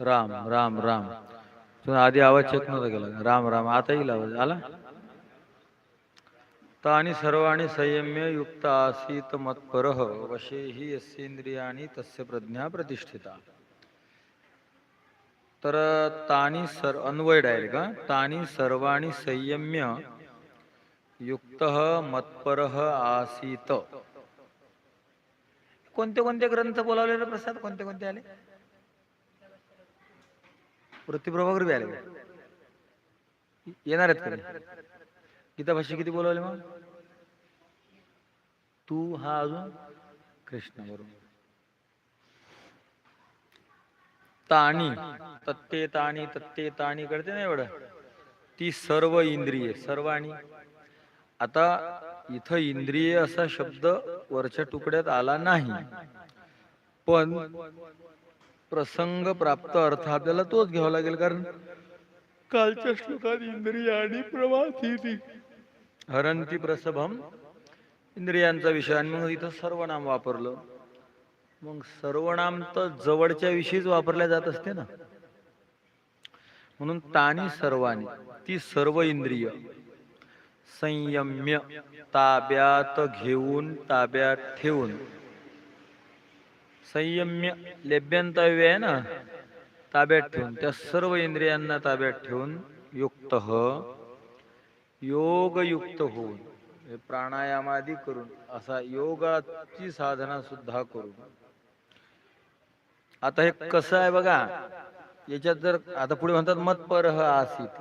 राम राम राम. तुला आधी आवाज चेक नव्हता केला. राम राम. आता येईल आवाज. आला? तानि सर्वाणी संयम्य युक्त आसीत मत्पर वशे ही यस्येंद्रियाणी तस्य प्रज्ञा प्रतिष्ठिता. तर तानी सर अन्वय डायरेक्ट का तानी सर्वाणी संयम्य युक्त मत्पर आसीत. कोणते कोणते ग्रंथ बोलावलेले प्रसाद? कोणते कोणते आले? वृत्तीप्रभाकर बी आले येणार आहेत का गीता भाषे किती बोलवले मग? तू हा अजून कृष्ण बरोबर ताणी तत्ते ताणी तत्ते ताणी करते ना एवढं? ती सर्व इंद्रिय सर्वाणी आता इथं इंद्रिय असा शब्द वरच्या तुकड्यात आला नाही. पण प्रसंग प्राप्त अर्थ आपल्याला तोच घ्यावा लागेल कारण कालच्या श्लोकात इंद्रिय आणि प्रवासी हरंती प्रसभम. इंद्रियांचा विषय आणि मग इथं सर्वनाम वापरलं. मग सर्वनाम तर जवळच्या विषयीच वापरल्या जात असते ना. म्हणून तानी सर्वानी ती सर्व इंद्रिय संयम्य ताब्यात घेऊन ताब्यात ठेवून संयम्य लेभ्यंतव्य आहे ना ताब्यात ठेवून त्या सर्व इंद्रियांना ताब्यात ठेवून युक्त योगयुक्त होऊन प्राणायामादी करून असा योगाची साधना सुद्धा करून. आता हे कसं आहे बघा याच्यात जर आता पुढे म्हणतात मत पर आसित.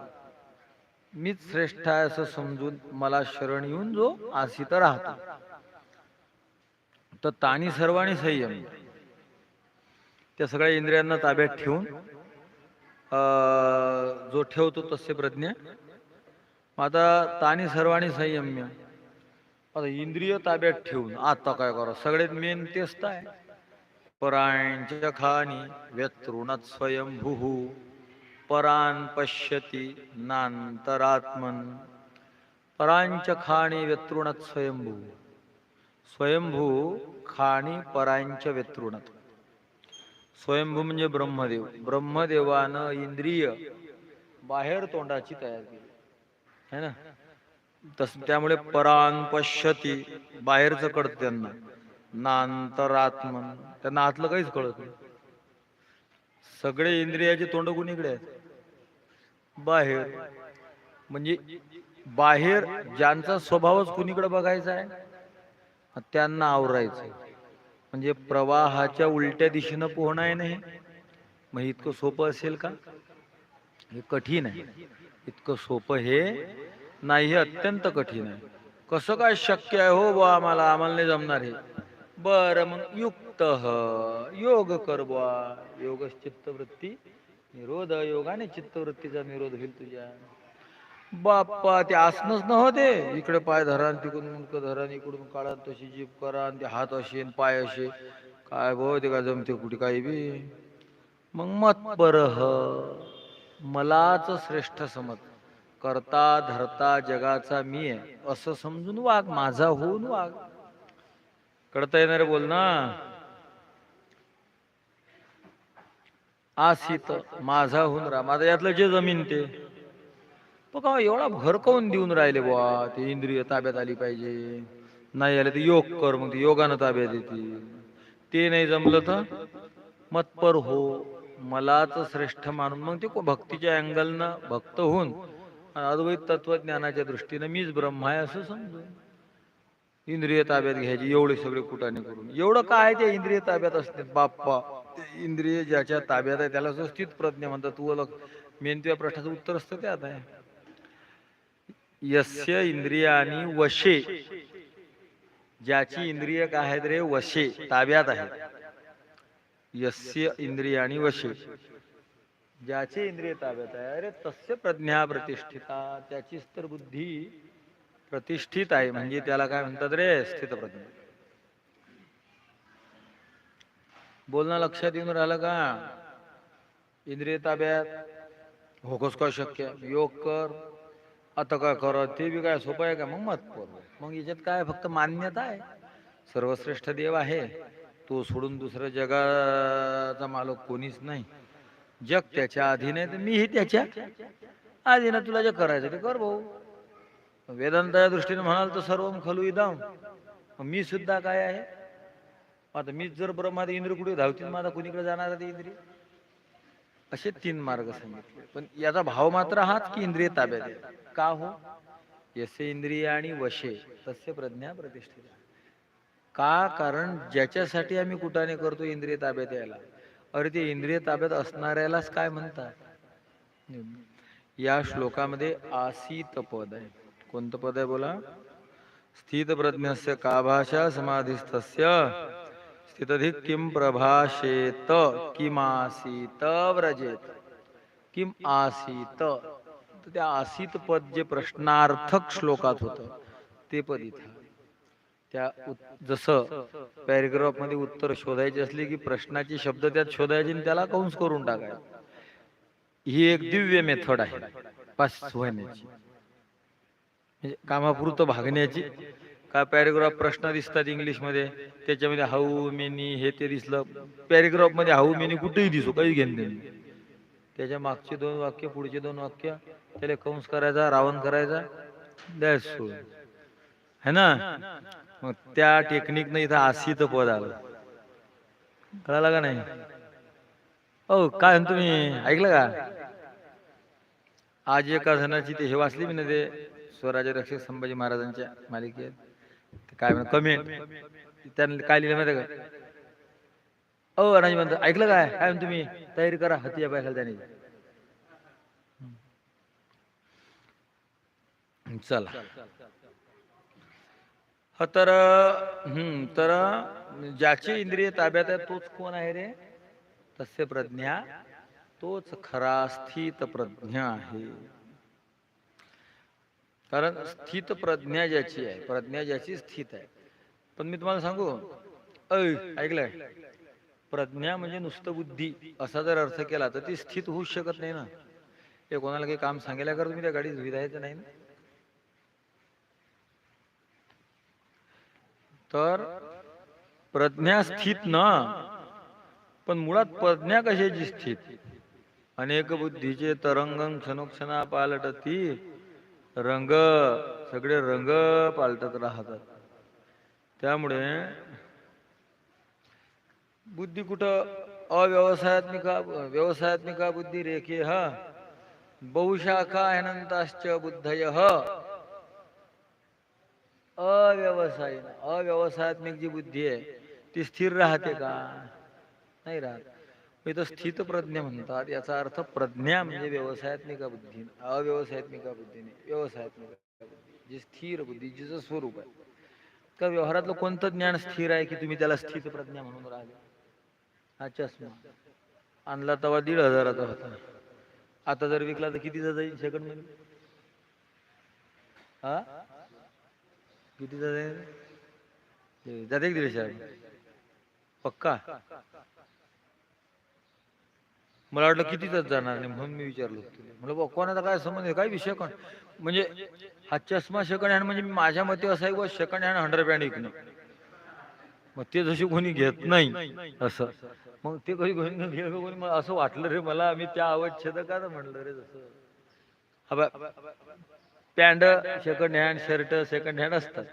मीच श्रेष्ठ आहे असं समजून मला शरण येऊन जो आसित राहतो. तर तानी सर्वांनी संयम. त्या सगळ्या इंद्रियांना ताब्यात ठेवून जो ठेवतो तसे प्रज्ञा. आता तानी सर्वांनी संयम्य. आता इंद्रिय ताब्यात ठेवून आता काय करा? सगळ्यात मेन तेच तर आहे. खानी व्यतृणात स्वयंभू परान पश्यती नांतरात्मन परांच्या खाणी व्यतृणात स्वयंभू। स्वयंभू खाणी परांच्या व्यतृणात। स्वयंभू म्हणजे ब्रह्मदेव. ब्रह्मदेवानं इंद्रिय बाहेर तोंडाची तयार केली. है ना? तस त्यामुळे परान पश्यती बाहेरचं कळत त्यांना. नांतरात्मन. त्यांना आतलं काहीच कळत नाही. सगळे इंद्रियाचे तोंड कुणीकडे आहेत? बाहेर. म्हणजे बाहेर ज्यांचा स्वभावच कुणीकडे बघायचा आहे त्यांना आवरायचं म्हणजे प्रवाहाच्या उलट्या दिशेनं पोहणं आहे हे? मग इतकं सोपं असेल का? हे कठीण आहे. इतकं सोपं हे नाही हे अत्यंत कठीण आहे. कसं काय शक्य आहे? हो बा आम्हाला आम्हाला नाही जमणार हे. बर मग युक्त योग कर बुवा. योग चित्तवृत्ती निरोध योगाने चित्तवृत्तीचा निरोध होईल तुझ्या. बाप्पा ते आसनच नव्हते. इकडे पाय धरा आणि तिकडून मुंडकं धरा आणि इकडून काढा तशी जीप करा आणि ते हात असे आणि पाय असे. काय भाऊ ते काय जमते कुठे काही बी. मग मत परह. मलाच श्रेष्ठ समज करता धरता जगाचा मी आहे. असं समजून वाघ माझा होऊन वाघ कळता येणार बोल ना आसित माझा होऊन राहा माझा यातलं जे जमीन ते. बघा एवढा भर काऊन देऊन राहिले बुवा? ते इंद्रिय ताब्यात आली पाहिजे. नाही आले तर योग कर मग ते योगानं ताब्यात येतील. ते नाही जमलं तर मतपर हो मलाच श्रेष्ठ मानून मग ते भक्तीच्या अँगलनं भक्त होऊन अद्वैत तत्वज्ञानाच्या दृष्टीनं मीच ब्रह्म आहे असं समजू इंद्रिय ताब्यात घ्यायची एवढे सगळे कुटाने करून. एवढं काय ते इंद्रिय ताब्यात असते? बाप्पा. इंद्रिय ज्याच्या ताब्यात आहे त्याला स्थित प्रज्ञा म्हणतात. तू मेन तुझ्या प्रश्नाचं उत्तर असतं त्यात आहे. यस्य इंद्रियानी वशे. ज्याची इंद्रिय काय आहेत रे? वशे. ताब्यात आहेत. यस्य इंद्रियानी वशे. ज्याचे इंद्रिय ताब्यात आहे अरे तस्य प्रज्ञा प्रतिष्ठिता. त्याचीच तर बुद्धी प्रतिष्ठित आहे. म्हणजे त्याला काय म्हणतात रे? स्थित प्रज्ञा. बोलणं लक्षात येऊन राहिलं का? इंद्रिय ताब्यात. हो काय शक्य. योग कर. आता काय करत ते बी काय सोपं आहे का? मग मत कर मग याच्यात काय? फक्त मान्यता आहे. सर्वश्रेष्ठ देव आहे. तो सोडून दुसऱ्या जगाचा मालक कोणीच नाही. जग त्याच्या अधीन आहे तर मीही त्याच्या अधीन तुला जे करायचं ते कर भाऊ. वेदांताच्या दृष्टीने म्हणाल तर सर्व खलू इदम मग मी सुद्धा काय आहे? आता मीच जर ब्रह्मादी इंद्र कुठे धावतील? माझा कुणीकडे जाणार आहे ते इंद्रिय? असे तीन मार्ग सांगितले. पण याचा भाव मात्र हाच की इंद्रिय ताब्यात आहे. का हो? यसे इंद्रिय आणि वशे तस्य प्रज्ञा प्रतिष्ठित. का? कारण ज्याच्यासाठी आम्ही कुठाने करतो इंद्रिय ताब्यात यायला. अरे ते इंद्रिय ताब्यात असणाऱ्यालाच काय म्हणतात? या श्लोकामध्ये आसीत पद आहे. कोणतं पद आहे बोला? स्थित प्रज्ञस्य का भाषा समाधिस्थस्य? स्थितधिक किम प्रभाषेत? किमासीत व्रजेत। किम आसीत? तर त्या आसीत पद जे प्रश्नार्थक श्लोकात होतं ते पद इथं. त्या जसं पॅरेग्राफमध्ये उत्तर शोधायचे असले की प्रश्नाची शब्द त्यात शोधायचे आणि त्याला कंस करून टाकायचे. ही एक दिव्य मेथड आहे पास म्हणजे कामापुरतं भागण्याची. काय पॅरेग्राफ प्रश्न दिसतात इंग्लिशमध्ये त्याच्यामध्ये हाऊ मेनी हे ते दिसलं. पॅरेग्राफमध्ये हाऊ मेनी कुठेही दिसू काही घेणं नाही. त्याच्या मागचे दोन वाक्य पुढचे दोन वाक्य त्याला कंस करायचा रावण करायचा दॅट्स है ना? मग त्या टेक्निकनं इथं आसीत पद आलं. कळालं का नाही? हो काय म्हणतो तुम्ही? ऐकलं का? आज एका जणाची ते हे वाचली मी ना ते स्वराज्य रक्षक संभाजी महाराजांच्या मालिकेत. काय म्हणत कमेंट त्यांना काय लिहिलं माहिती का? ओ अनाजी म्हणतो ऐकलं काय? काय म्हणतो तुम्ही तयारी करा हती पाय त्याने. चला. ह तर हम्म तर ज्याची इंद्रिय ताब्यात आहे तोच कोण आहे रे? तस्य प्रज्ञा. तोच खरा स्थित प्रज्ञा आहे. कारण स्थित प्रज्ञा ज्याची आहे प्रज्ञा ज्याची स्थित आहे. पण मी तुम्हाला सांगू ऐ ऐकलंय? प्रज्ञा म्हणजे नुसतं बुद्धी असा जर अर्थ केला तर ती स्थित होऊच शकत नाही ना. हे कोणाला काही काम सांगायला कर तुम्ही त्या गाडीत विधायचं नाही ना. तर प्रज्ञा स्थित ना पण मुळात प्रज्ञा कशाची स्थित? अनेक बुद्धीचे तरंगण क्षणोक्षणा पालटती रंग सगळे रंग पालटत राहतात. त्यामुळे बुद्धी कुठं? अव्यवसायात्मिका व्यवसायात्मिका बुद्धी रेखे ह? बहुशाखा अनंताश्च बुद्धय. अव्यवसायी अव्यवसायात्मिक जी बुद्धी आहे ती स्थिर राहते का? नाही राहत. इथं स्थित प्रज्ञ म्हणतात. याचा अर्थ प्रज्ञा म्हणजे व्यवसायात्मिका बुद्धी अव्यवसायात्मिका बुद्धीने व्यवसायात्मिका बुद्धी. जी स्थिर बुद्धी जिचं स्वरूप आहे. का व्यवहारातलं कोणतं ज्ञान स्थिर आहे की तुम्ही त्याला स्थित प्रज्ञा म्हणून राहिले? हा चष्मा. आणला तेव्हा दीड हजाराचा होता. आता जर विकला तर कितीचा जाईल सेकंडमध्ये? हा? कितीचा जाईल ते जाते दीडशे पक्का? मला वाटलं कितीच जाणार नाही म्हणून मी विचारलो तुला. म्हणलं बा कोणाचा काय संबंध आहे? काय विषय कोण म्हणजे हा चष्मा सेकंड हँड म्हणजे माझ्या मते असं आहे सेकंड हँड हंड्रेड पॅन्ट विकणं मग ते जशी कोणी घेत नाही असं. मग ते कधी कोणी घेत कोणी मला असं वाटलं रे मला मी त्या अवच्छेद का म्हणलं रे जसं. Pant second hand shirt second hand असतात.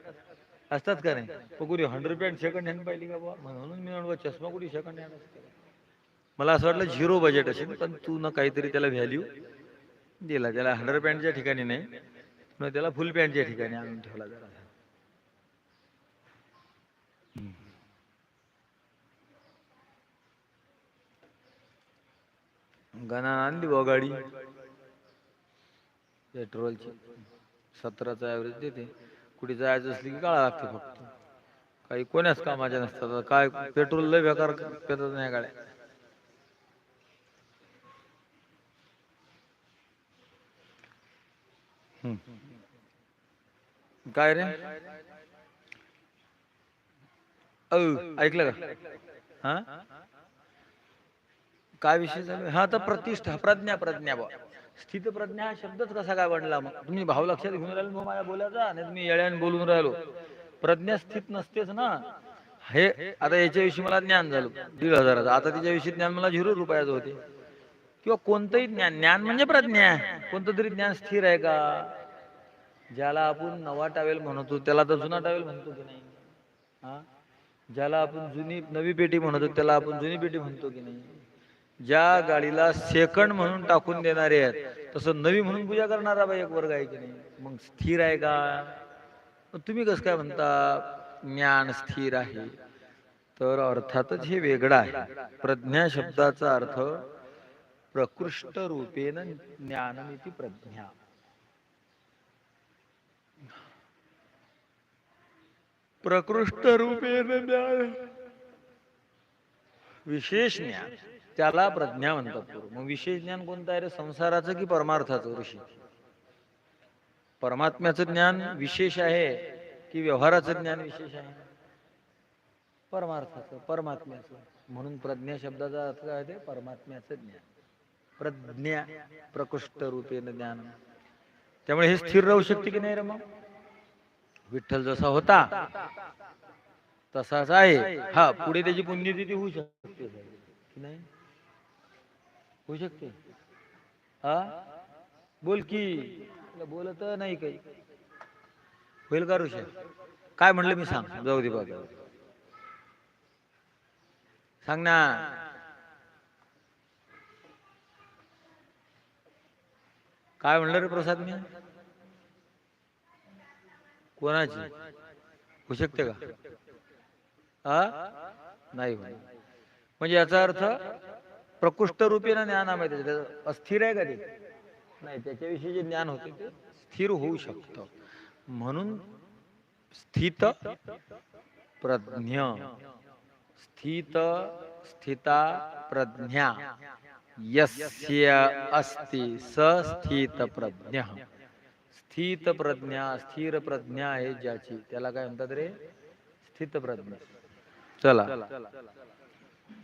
असतात का नाही? पण कुठे हंड्रेड पॅन्ट सेकंड हँड पाहिली का बा म्हणून मी म्हणतो चष्मा कुठे सेकंड हँड असते? मला असं वाटलं झिरो बजेट असेल पण तू ना काहीतरी त्याला व्हॅल्यू दिला. त्याला हंड्रेड पॅन्टच्या ठिकाणी नाही मग त्याला फुल पॅन्टच्या ठिकाणी आणून ठेवला जरा. गणा आणली बा गाडी. पेट्रोलची. सतराचा ॲव्हरेज देते. कुठे जायचं असली की काळा लागते फक्त. काही कोण्याच कामाच्या नसतात. काय पेट्रोल लय बेकार पेतात नाही गाड्या. काय रे? औ ऐकलं का? हा? काय विषय चालू हा तर प्रतिष्ठा प्रज्ञा प्रज्ञा बा स्थित प्रज्ञा हा शब्दच कसा काय बनला? मग तुम्ही भाव लक्षात घेऊन राहिलो मग माझ्या बोलायचा नाही तुम्ही येळ्याने बोलून राहिलो. प्रज्ञा स्थित नसतेच ना. हे आता याच्याविषयी मला ज्ञान झालं दीड हजाराचं. आता तिच्याविषयी ज्ञान मला झिरो रुपयाचं होते. किंवा कोणतंही ज्ञान ज्ञान म्हणजे प्रज्ञा. कोणतं तरी ज्ञान स्थिर आहे का? ज्याला आपण नवा टावेल म्हणतो त्याला तर जुना टावेल म्हणतो की नाही? हा? ज्याला आपण जुनी नवी पेटी म्हणतो त्याला आपण जुनी पेटी म्हणतो की नाही? ज्या गाडीला सेकंड म्हणून टाकून देणारे आहेत तसं नवी म्हणून पूजा करणारा बाई एक वर्ग आहे की नाही? मग स्थिर आहे का? तुम्ही कसं काय म्हणता? ज्ञान स्थिर आहे. तर अर्थातच हे वेगळं आहे. प्रज्ञा शब्दाचा अर्थ प्रकृष्ट रूपेन ज्ञानमिती प्रज्ञा। प्रकृष्ट रूपेन ज्ञान। विशेष ज्ञान त्याला प्रज्ञा म्हणतात मग विशेष ज्ञान कोणतं आहे रे? संसाराचं की परमार्थाचं ऋषी? परमात्म्याचं ज्ञान विशेष आहे की व्यवहाराचं ज्ञान विशेष आहे? परमार्थाचं परमात्म्याचं. म्हणून प्रज्ञा शब्दाचा अर्थ काय ते? परमात्म्याचं ज्ञान. प्रज्ञा प्रकृष्ट रूपेन ज्ञान त्यामुळे हे स्थिर राहू शकते की नाही रे मग? विठ्ठल जसा होता तसाच आहे. हा पुढे त्याची पुण्यतिथी होऊ शकते. की नाही? होऊ शकते. हा? बोल की. बोलत नाही काही. होईल का ऋषा काय म्हणलं मी सांग. जाऊ दे बघा सांग ना. काय म्हणलं रे प्रसाद मी? कोणाची? होऊ शकते का? हा नाही म्हणजे याचा अर्थ प्रकृष्ट रूपीनं ज्ञान आहे त्याचं अस्थिर आहे का ते? नाही त्याच्याविषयी जे ज्ञान होते ते स्थिर होऊ शकतं. म्हणून स्थित प्रज्ञ. स्थित स्थिता प्रज्ञा. यस्य अस्ति स स्थित प्रज्ञा स्थित प्रज्ञा स्थिर प्रज्ञा आहे ज्याची त्याला काय म्हणतात रे? स्थित प्रज्ञा चला।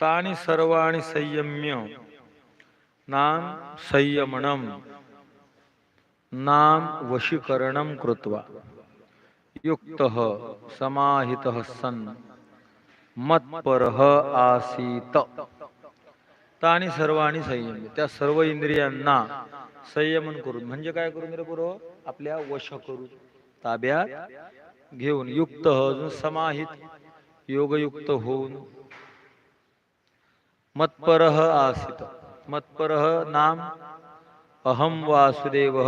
तानि सर्वाणि संयम्य। नाम संयमनम। नाम वशीकरणम कृत्वा। युक्त समाहित सन्। मत्परः आसीत। तानि सर्वाणि संयम. त्या सर्व इंद्रियांना संयमन करून. म्हणजे काय करून रे गुरु आपल्या वश करून ताब्यात घेऊन युक्त अजून समाहित. योगयुक्त होऊन. मत्परः आसित. मत्परः नाम अहम वासुदेव.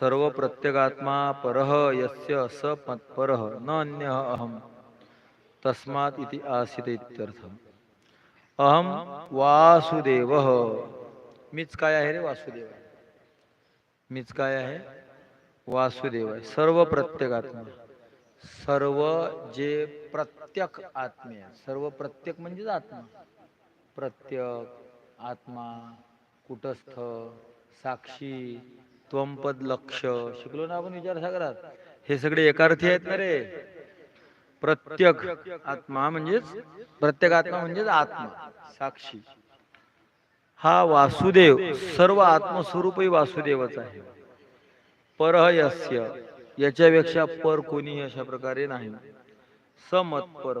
सर्व प्रत्यगात्मा परः यस्य स मत्परः. न अन्यः अहम. तस्मात् इति आसित इत्यर्थ अहम वासुदेव। मीच काय आहे रे वासुदेव? मीच काय आहे? वासुदेव आहे. सर्व प्रत्येक आत्मा सर्व जे प्रत्येक आत्मे आहे. सर्व प्रत्येक म्हणजेच आत्मा. प्रत्येक आत्मा कुटस्थ साक्षी त्वंपद लक्ष शिकलो ना आपण विचारसागरात? हे सगळे एकार्थी आहेत ना रे? प्रत्येक आत्मा म्हणजेच प्रत्येक आत्मा म्हणजेच आत्मा साक्षी. हा वासुदेव सर्व आत्मस्वरूपही वासुदेवच आहे. परहयस्य याच्यापेक्षा पर कोणी अशा प्रकारे नाही. समत्पर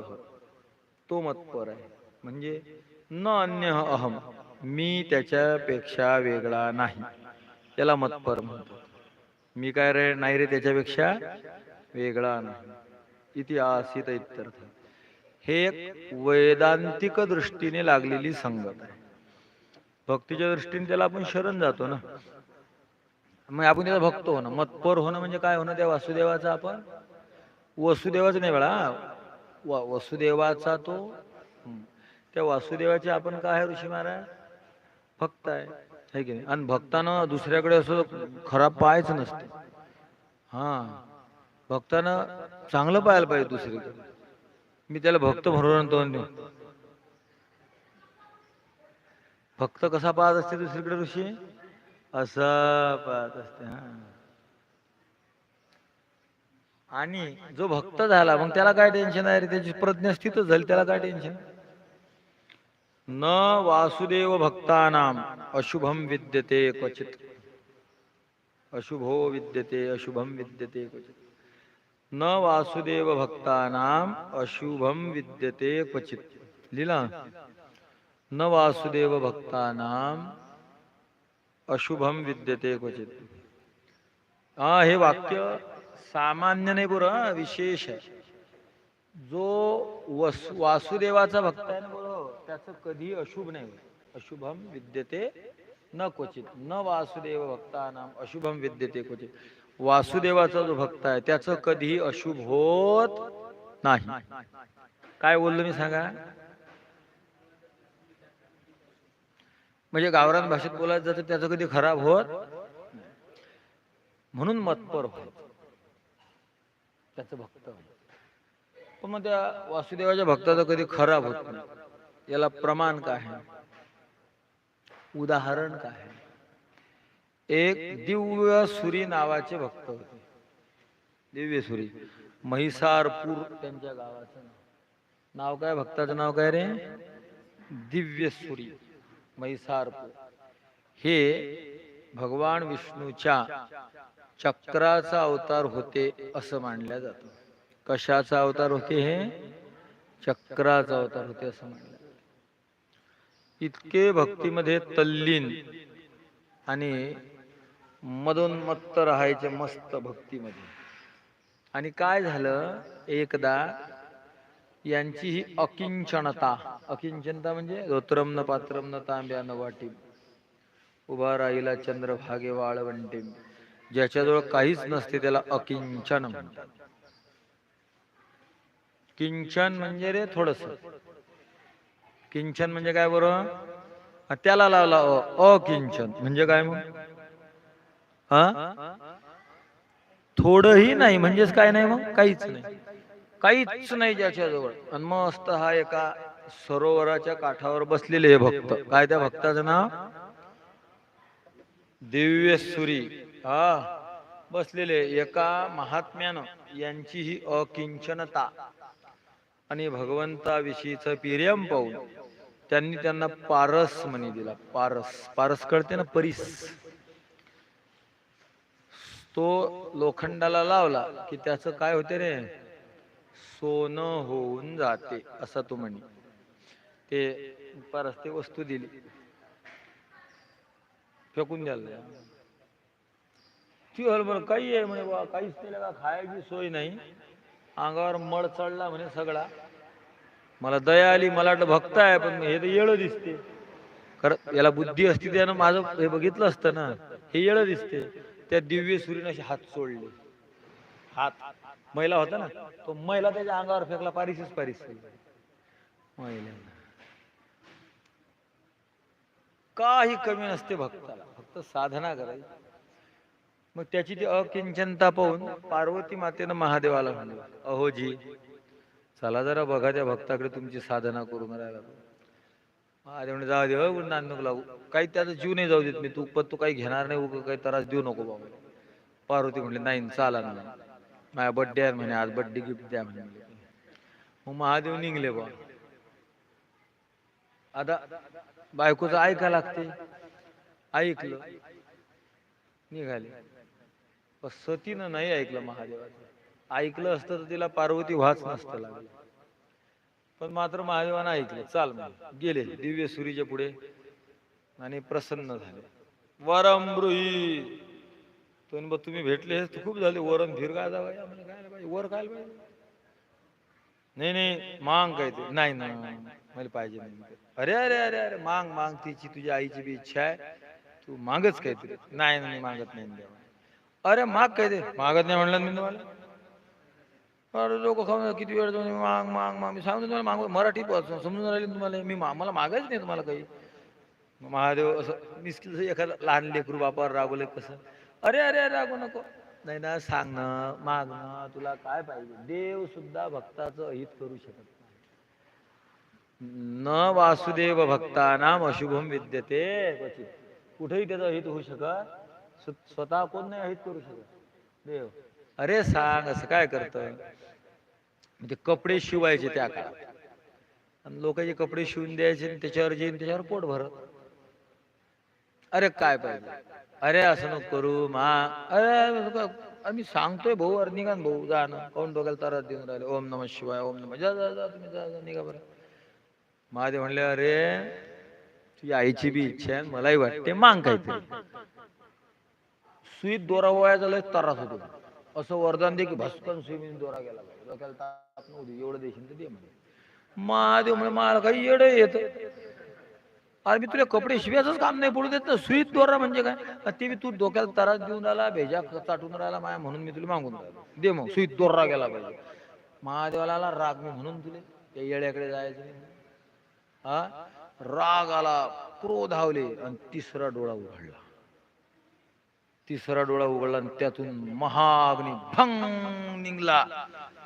तो मतपर आहे. म्हणजे न अन्य अहम मी त्याच्यापेक्षा वेगळा नाही. त्याला मतपर म्हणतो मी काय रे नाही रे त्याच्यापेक्षा वेगळा नाही. इतिहासित आसित इत्यर्थ हे एक वेदांतिक दृष्टीने लागलेली संगत आहे. भक्तीच्या दृष्टीने त्याला आपण शरण जातो ना. मग आपण त्याचा भक्त होणं मतपर होणं म्हणजे काय होणं? त्या वासुदेवाचं आपण वसुदेवाचं नाही बळा वा- वसुदेवाचा तो त्या वासुदेवाचे आपण काय ऋषी महाराज? भक्त आहे. हे की नाही? आणि भक्तानं दुसऱ्याकडे असं खराब पाहायचं नसते. हा. भक्तानं चांगलं पाहायला पाहिजे दुसरीकडे. मी त्याला भक्त म्हणून आणतो देऊ. भक्त कसा पाहत असते दुसरीकडे ऋषी? असा पाहत असते हा. आणि जो भक्त झाला मग त्याला काय टेन्शन आहे रे? त्याची प्रज्ञा स्थितच झाली त्याला काय टेन्शन न वासुदेव भक्तानाम अशुभम विद्यते क्वचित. अशुभो विद्यते अशुभम विद्यते क्वचित. न वासुदेव भक्तानाम अशुभम विद्यते क्वचित। लिला। न वासुदेव भक्तानाम अशुभम विद्यते क्वचित। हा हे वाक्य सामान्य नाही पुरा विशेष। आहे जो वस वासुदेवाचा भक्त आहे ना बरोबर त्याचं कधी अशुभ नाही अशुभम विद्यते न क्वचित। न वासुदेव भक्तानाम अशुभम विद्यते क्वचित। वासुदेवाचा जो भक्त आहे त्याचं कधीही अशुभ होत नाही. काय बोललो मी सांगा? म्हणजे गावरान भाषेत बोलायचं जातं त्याचं कधी खराब होत म्हणून मतपर होत त्याचं भक्त पण मग त्या वासुदेवाच्या भक्ताचं कधी खराब होत नाही. याला प्रमाण काय आहे? उदाहरण काय आहे? एक दिव्य सुरी नावाचे भक्त होते. दिव्य सुरी. महिसारपूर त्यांच्या गावाचं नाव. नाव काय? भक्ताचं नाव काय रे? दिव्य सुरी. महिसारपूर. हे भगवान विष्णूच्या चक्राचा अवतार होते असं मानल्या जातं. कशाचा अवतार होते हे? चक्राचा अवतार होते असं मानलं इतके भक्तीमध्ये तल्लीन आणि मदोन्मत्त राहायचे मस्त भक्तीमध्ये. आणि काय झालं? एकदा यांची ही अकिंचनता अकिंचनता म्हणजे धोत्रम न पात्रम न तांब्या न वाटी उभा राहिला चंद्रभागे वाळवंटी ज्याच्याजवळ काहीच नसते त्याला अकिंचन म्हणतात. किंचन म्हणजे रे थोडस. किंचन म्हणजे काय बरं? त्याला लावला अ अकिंचन. म्हणजे काय मग? हा? थोडंही नाही म्हणजेच काय नाही मग? काहीच नाही. काहीच नाही ज्याच्याजवळ. आणि मस्त हा एका सरोवराच्या काठावर बसलेले हे भक्त. काय त्या भक्ताचं नाव? दिव्यसुरी हा. बसलेले. एका महात्म्यानं यांची ही अकिंचनता आणि भगवंताविषयीच पिर्यम पाहून त्यांनी त्यांना पारस म्हणी दिला. पारस. पारस कळते ना परीस. तो लोखंडाला लावला की त्याचं काय होते रे? सोनं होऊन जाते असा तो म्हणे. ते परस ते वस्तू दिली. फेकून द्यायला ती हल म्हणे काही आहे म्हणे बा काहीच नाही का खायची सोय नाही. अंगावर मळ चढला म्हणे सगळा. मला दया आली मला वाटलं भक्त आहे पण हे तर येळं दिसते. खरं याला बुद्धी असती त्यानं माझं हे बघितलं असतं ना हे येळं दिसते. त्या दिव्य सूर्यनं असे हात सोडले. हात. महिला होता ना तो महिला त्याच्या अंगावर फेकला पारिसच पारिस. महिला काही कमी नसते भक्ताला फक्त साधना करायची. मग त्याची ती अकिंचनता पाहून पार्वती मातेनं महादेवाला म्हणलं अहोजी चला जरा बघा त्या भक्ताकडे तुमची साधना करून राहिला तो. म्हणे जाऊ दे हो, गुरुनाथ लागू. काही त्याचा जीव नाही जाऊ देत मी तू पण तू काही घेणार नाही उगा काही त्रास देऊ नको बाबा. पार्वती म्हणले नाही चाला ना. माझ्या बड्डे आहे म्हणे आज बड्डे गिफ्ट द्या म्हणे. मग महादेव निघले बा. आता बायकोचं ऐका लागते ऐकलं. निघाले. पण सतीनं नाही ऐकलं महादेवाचं. ऐकलं असतं तर तिला पार्वती व्हाच नसतं लागलं. पण मात्र महादेवानं ऐकलं. चाल मग. गेले. दिव्य सूर्यच्या पुढे आणि प्रसन्न झाले. वरम ब्रुही. तो बघ तुम्ही भेटले तर खूप झाले. वरण फिर काय जावं पाहिजे. वर काय पाहिजे. नाही नाही. मांग काय ते? नाही नाही मला पाहिजे नाही. अरे अरे अरे अरे. मांग मांग. तिची तुझ्या आईची बी इच्छा आहे. तू मागच काहीतरी. नाही नाही मागत नाही. देवा अरे माग काय ते? मागत नाही म्हणलं मी तुम्हाला. अरे लोक खाऊन किती वेळ तुम्ही माग माग माग. मी सांगतो तुम्हाला माग मराठी समजून राहिले तुम्हाला. मी मा- मला मागायच नाही तुम्हाला काही. मग महादेव असं मिस्किल एखादं लहान लेकरू बापावर रागवले कसं? अरे अरे अरे रागू नको. नाही ना सांगणं मागणं तुला काय पाहिजे? देव सुद्धा भक्ताचं हित करू शकत न वासुदेव भक्तानाम अशुभम विद्यते क्वचित. कुठेही त्याचं हित होऊ शकत स्व- स्वतः कोण नाही हित करू शकत. देव. अरे सांग असं काय करतोय? म्हणजे कपडे शिवायचे त्या काळात. आणि लोकांचे कपडे शिवून द्यायचे आणि त्याच्यावर जे त्याच्यावर पोट भरत. अरे काय पाहिजे? अरे असं नको करू मा. अरे आम्ही सांगतोय भाऊ अरे निघा भाऊ जा ना. कोण डोक्याला तारात देऊन राहिले. ओम नम शिवाय ओम नम. जा जा जा तुम्ही जा जा निघा बरं. महादेव म्हणले अरे तुझ्या आईची बी इच्छा आहे मलाही वाटते मांग काहीतरी. सुईत दोरा वया लय त्रास होतो. असं वरदान दे की भस्कन स्विमिंग दोरा गेला पाहिजे. डोक्याला ताप नव्हती एवढं देशील तर दे म्हणे. महादेव म्हणे मला काही येड येत. अरे मी तुला कपडे शिव्याच काम नाही पडू देत ना. सुईत दोरा म्हणजे काय? ते मी तू डोक्याला तरास देऊन राहिला भेजा चाटून राहिला माया म्हणून मी तुला मागून राहिलो. दे मग सुईत दोरा गेला पाहिजे. महादेवाला आला राग मी म्हणून तुले. त्या येड्याकडे जायचं नाही. हा? राग आला क्रोध धावले आणि तिसरा डोळा उघडला. तिसरा डोळा उघडला आणि त्यातून महाअग्नी भंग निघला.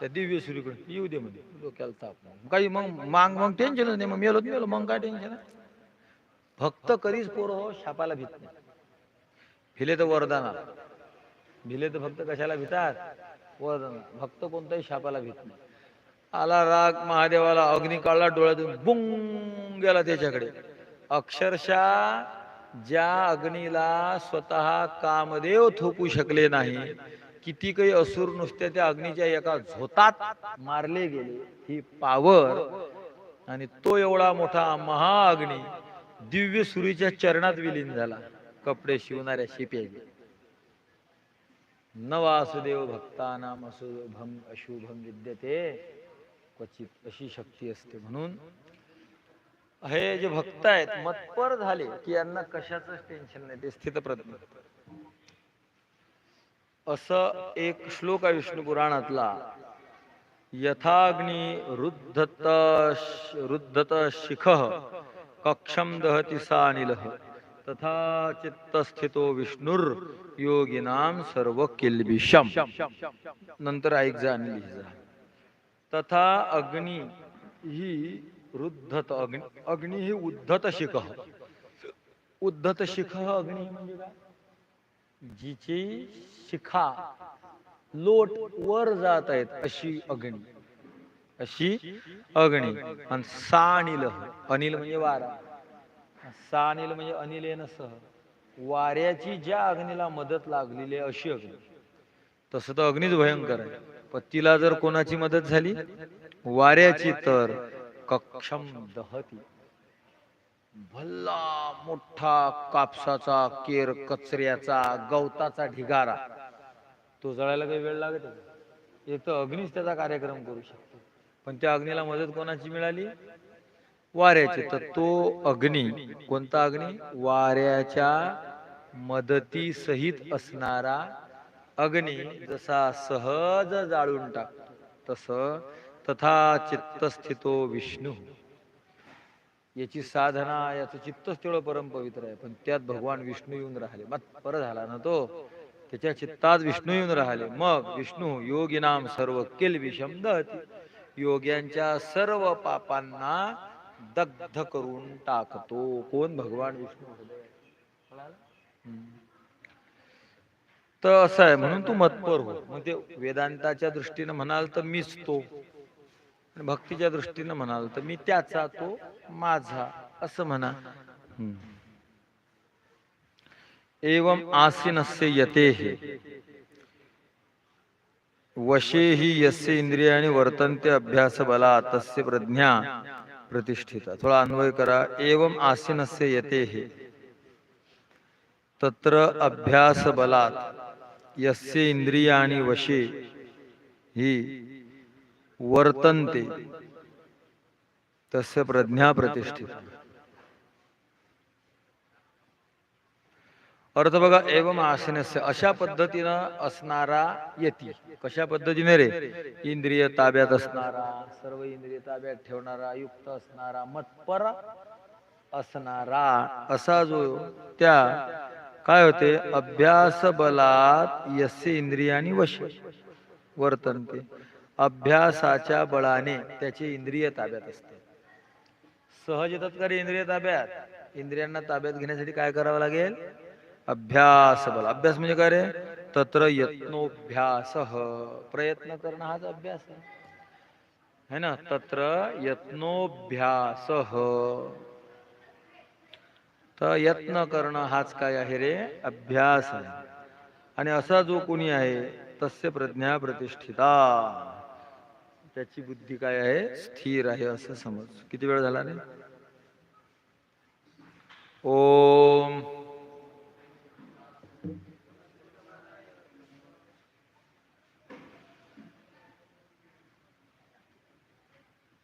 त्या दिव्य सूर्यकडे येऊ दे म्हणजे डोक्याला ताप काही मग मांग मग टेन्शनच नाही. मग मेलो मेलो मग काय टेन्शन आहे? भक्त कधीच पोर हो शापाला भीत नाही. भिले तर वरदाना भिले तर फक्त कशाला भितात? वरदाना. भक्त कोणताही शापाला भीत नाही. आला राग महादेवाला अग्नी काढला डोळ्यातून बुंग गेला त्याच्याकडे. अक्षरशः ज्या अग्नीला स्वतः कामदेव थोपू शकले नाही किती काही असुर नुसत्या त्या अग्नीच्या एका झोतात मारले गेले. ही पावर आणि तो एवढा मोठा महाअग्नी दिव्य सुरीच्या चरणात विलीन झाला. कपडे शिवणाऱ्या शिप्याचे न वासुदेव भक्तानाम अशुभम अशुभम विद्यते. क्वचित अशी शक्ती असते म्हणून हे जे भक्त आहेत मतपर झाले की यांना कशाच टेन्शन नाही. ते स्थितप्रज्ञ. असं एक श्लोक आहे विष्णू पुराणातला. यथाग्नी रुद्धत रुद्धत शिख कक्षम दहती सा अनिल तथा चित्तस्थितो विष्णुर योगिनाम सर्व किल्बिषम नंतर ऐक जा आणि जा तथा अग्नी ही रुद्धत अग्नि अग्नि ही उद्धत शिख. उद्धत शिख अग्नि म्हणजे काय? जिची शिखा लोट वर जात आहेत अशी अग्नी. अशी अग्नी. आणि सानिल अनिल म्हणजे वारा. सानिल म्हणजे अनिल येणं सह. वाऱ्याची ज्या अग्नीला मदत लागलेली आहे अशी अग्नी. तसं तर अग्नीच भयंकर आहे. पण तिला जर कोणाची मदत झाली? वाऱ्याची तर. कक्षम दहती। भल्ला मोठा कापसाचा केर कचऱ्याचा गवताचा ढिगारा। तो जळायला काही वेळ लागत एक तर अग्नीच त्याचा कार्यक्रम करू शकतो। पण त्या अग्नीला मदत कोणाची मिळाली? वाऱ्याची. तर तो अग्नी कोणता अग्नी? वाऱ्याच्या मदती सहित असणारा अग्नी जसा सहज जाळून टाकतो तस तथा चित्तस्थितो विष्णू। याची साधना याचं चित्तच तेवढं परमपवित्र आहे पण त्यात भगवान विष्णू येऊन राहिले. मग परत झाला ना तो? त्याच्या चित्तात विष्णू येऊन राहिले. मग विष्णू योगिनाम सर्व किल विषम दहती योग्यांच्या सर्व पापांना दग्ध करून टाकतो. कोण? भगवान विष्णू. तर असं आहे म्हणून तू मतपर हो. मग ते वेदांताच्या दृष्टीनं म्हणाल तर मीच तो. भक्तीच्या दृष्टीनं म्हणाल तर मी त्याचा तो माझा असं म्हणा. एवम एवं आसीनस्य यते वशे हि यस्य इंद्रियाणी वर्तन्ते अभ्यास बला तस्य प्रज्ञा प्रतिष्ठिता. थोडा अन्वय करा. एवं आसीनस्य यते तत्र अभ्यास बलात यस्य इंद्रियाणी वशे ही वर्तनते तस्य प्रज्ञा प्रतिष्ठित. अर्थ बघा एवम आसनस्य अशा पद्धतीनं असणारा येते. कशा पद्धतीने रे? इंद्रिय ताब्यात असणारा सर्व इंद्रिय ताब्यात ठेवणारा युक्त असणारा मतपर असणारा असा जो त्या काय होते? अभ्यास बलात यस्य इंद्रियानी वश. वर्तनते अभ्यासाच्या बळाने त्याचे इंद्रिय ताब्यात असते. सहज येतात का रे इंद्रिय ताब्यात? इंद्रियांना ताब्यात घेण्यासाठी काय करावं लागेल? अभ्यास बल. अभ्यास म्हणजे काय रे? तत्र यत्नोभ्यास. प्रयत्न करणं हाच अभ्यास आहे. है ना? तत्र यत्नोभ्यास. तर यत्न करणं हाच काय आहे रे? अभ्यास आहे. आणि असा जो कोणी आहे तस्य प्रज्ञा प्रतिष्ठिता. त्याची बुद्धी काय आहे? स्थिर आहे असं समज. किती वेळ झाला रे ओम.